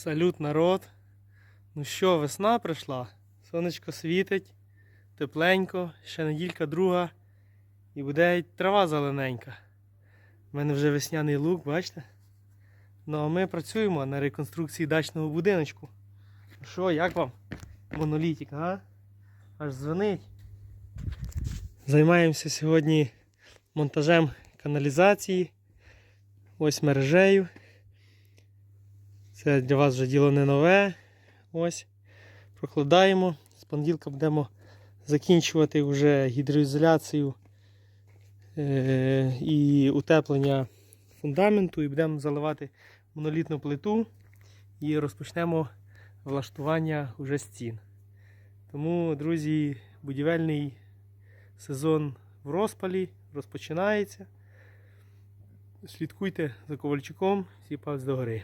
Салют, народ. Ну що, весна прийшла. Сонечко світить, тепленько, ще неділька друга. І буде й трава зелененька. У мене вже весняний лук, бачите? Ну а ми працюємо на реконструкції дачного будиночку. Ну Що, як вам? Монолітик, а? Аж дзвонить. Займаємося сьогодні монтажем каналізації. Ось мережею. Це для вас вже діло не нове. Ось. Прокладаємо. З понеділка будемо закінчувати вже гідроізоляцію е- і утеплення фундаменту і будемо заливати монолітну плиту і розпочнемо влаштування уже стін. Тому, друзі, будівельний сезон в розпалі розпочинається. Слідкуйте за Ковальчуком, всі палець догори.